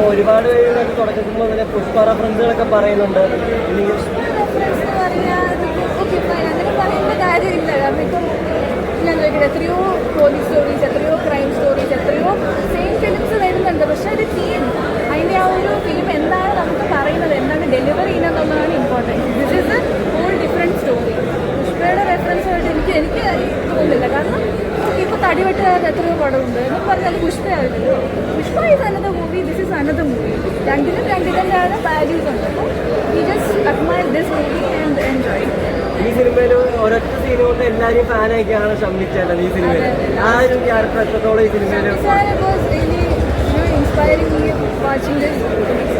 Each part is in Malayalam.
അപ്പോൾ ഒരുപാട് പേര് തുടക്കത്തിൽ മുതലേ പുഷ്പറ ഫ്രണ്ട്സുകളൊക്കെ പറയുന്നുണ്ട് ഇല്ലെങ്കിൽ എന്ന് പറഞ്ഞാൽ ഓക്കെ ഫൈൻ അങ്ങനെ പറയേണ്ട കാര്യമില്ല കാരണം ഇപ്പം ഞാൻ ചോദിക്കട്ടെ എത്രയോ പോലീസ് സ്റ്റോറീസ് എത്രയോ ക്രൈം സ്റ്റോറീസ് എത്രയോ സെയിം ഫിലിംസ് വരുന്നുണ്ട് പക്ഷേ ഒരു ടീം അതിന്റെ ആ ഒരു ഫിലിം എന്താണ് നമുക്ക് പറയുന്നത് എന്താണ് delivery ചെയ്യുന്നതെന്നുള്ളതാണ് important this is a whole different story പുഷ്പയുടെ reference ആയിട്ട് എനിക്ക് എനിക്ക് തോന്നുന്നില്ല കാരണം തടിവെട്ടുകാരുടെ എത്രയോ പടമുണ്ട്. എന്ന് പറഞ്ഞാൽ പുഷ്പയാവില്ലല്ലോ Pushpa is another movie this is another movie രണ്ടിനും രണ്ടിന്റെതാണ് വാല്യൂസ് ഉണ്ട്. അപ്പോൾ we just admire this movie and enjoy ഈ സിനിമയിൽ ഒരൊറ്റ സീൻ കൊണ്ട് എല്ലാവരും ഫാനാക്കിയാണ് ഷമ്മിച്ചത് ഈ സിനിമയിൽ ആ ഒരു ക്യാരക്ടർ എത്രത്തോളം ഈ സിനിമയിൽ ഇൻസ്പയറിംഗ് വാച്ചിങ് എനിക്ക്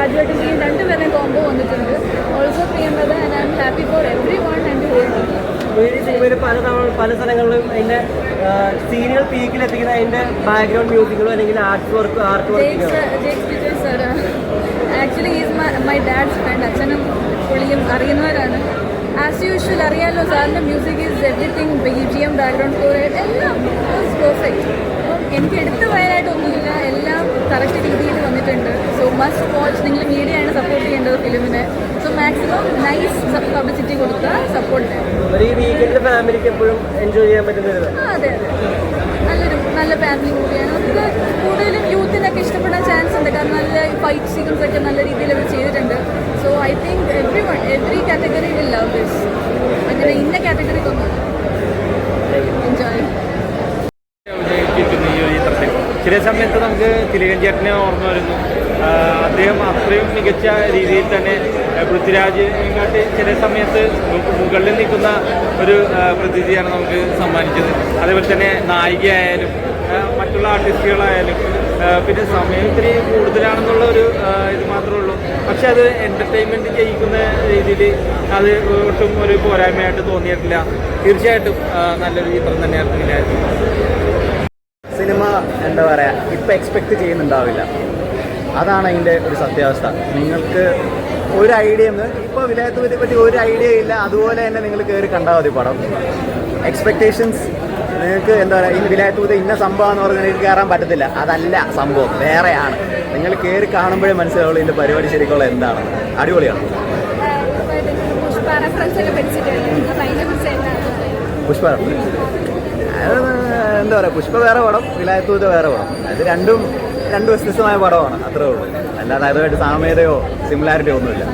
രാജുവേട്ടന്റെയും രണ്ടുപേരെ കോംബോ വന്നിട്ടുണ്ട്. Also Priyamvada and I am happy for everyone and പല തവണ പല സ്ഥലങ്ങളിലും അതിന്റെ സീരിയൽ പീക്കിൽ എത്തിക്കുന്ന അതിന്റെ ബാക്ക്ഗ്രൗണ്ട് മ്യൂസിക്കുകളും അല്ലെങ്കിൽ art work art work actually is my dad's friend അച്ഛനും പുള്ളിയും അറിയുന്നവരാണ്. ആസ് യൂഷ്വൽ അറിയാലോ സാറിന്റെ music is everything B G M background score എല്ലാം പെർഫെക്റ്റ് എനിക്ക് എടുത്തു പറയാനായിട്ടൊന്നുമില്ല എല്ലാം കറക്റ്റ് രീതിയിൽ വന്നിട്ടുണ്ട്. മസ്റ്റ് വാച്ച് നിങ്ങൾ മീഡിയയാണ് സപ്പോർട്ട് ചെയ്യേണ്ടത് ഫിലിമിനെ. സോ മാക്സിമം നൈസ് പബ്ലിസിറ്റി കൊടുക്കുക സപ്പോർട്ട് ചെയ്യാം ഫാമിലിക്ക് എപ്പോഴും എൻജോയ് ചെയ്യാൻ പറ്റുന്നത് അതെ നല്ലൊരു നല്ല ഫാമിലി മൂവിയാണ് നമുക്ക് കൂടുതലും യൂത്തിനൊക്കെ ഇഷ്ടപ്പെടാൻ ചാൻസ് ഉണ്ട്. കാരണം നല്ല ഫൈറ്റ് സീക്വൻസ് ഒക്കെ നല്ല രീതിയിൽ അവർ ചെയ്തിട്ടുണ്ട്. So I think everyone every category will love this അങ്ങനെ ഇന്ന കാറ്റഗറിക്കൊന്നും എൻജോയ് കിട്ടുന്ന ഈ ഒരു ചിത്രത്തിൽ ചില സമയത്ത് നമുക്ക് തിലകഞ്ചേട്ടനെ ഓർമ്മ വരുന്നു. അദ്ദേഹം അത്രയും മികച്ച രീതിയിൽ തന്നെ പൃഥ്വിരാജിനെക്കാട്ടി ചില സമയത്ത് മുകളിൽ നിൽക്കുന്ന ഒരു പ്രതിനിധിയാണ് നമുക്ക് സമ്മാനിച്ചത്. അതേപോലെ തന്നെ നായികയായാലും മറ്റുള്ള ആർട്ടിസ്റ്റുകളായാലും പിന്നെ സമയം ഇത്തിരി കൂടുതലാണെന്നുള്ള ഒരു ഇത് മാത്രമേ ഉള്ളൂ. പക്ഷെ അത് എന്റർടൈൻമെന്റ് ചെയ്യിക്കുന്ന രീതിയിൽ അത് ഒട്ടും ഒരു പോരായ്മയായിട്ട് തോന്നിയിട്ടില്ല. തീർച്ചയായിട്ടും നല്ലൊരു ചിത്രം തന്നെയായിരുന്നു വിനായകൻ സിനിമ എന്താ പറയുക ഇപ്പം എക്സ്പെക്റ്റ് ചെയ്യുന്നുണ്ടാവില്ല. അതാണ് അതിന്റെ ഒരു സത്യാവസ്ഥ. നിങ്ങൾക്ക് ഒരു ഐഡിയ ഇപ്പോൾ വിലയത്തൂരെ പറ്റി ഒരു ഐഡിയ ഇല്ല അതുപോലെ തന്നെ നിങ്ങൾ കയറി കണ്ടാൽ മതി പടം. എക്സ്പെക്റ്റേഷൻസ് നിങ്ങൾക്ക് എന്താ പറയുക ഈ വിലയത്തൂര് ഇന്ന സംഭവം എന്ന് പറഞ്ഞാൽ നിങ്ങൾക്ക് കയറാൻ പറ്റത്തില്ല. അതല്ല സംഭവം വേറെയാണ്. നിങ്ങൾ കയറി കാണുമ്പോഴേ മനസ്സിലാവുള്ളൂ ഇതിന്റെ പരിപാടി ശരിക്കുള്ള എന്താണ്. അടിപൊളിയാണ്. പുഷ്പ റെഫറൻസ് എന്താ പറയുക പുഷ്പ വേറെ പടം വിലായത്തൂത് വേറെ പടം. അത് രണ്ടും രണ്ട് വ്യത്യസ്തമായ പടമാണ് അത്രേ ഉള്ളൂ. അല്ലാതെ അതുമായിട്ട് സാമ്യതയോ സിമിലാരിറ്റിയോ ഒന്നുമില്ല.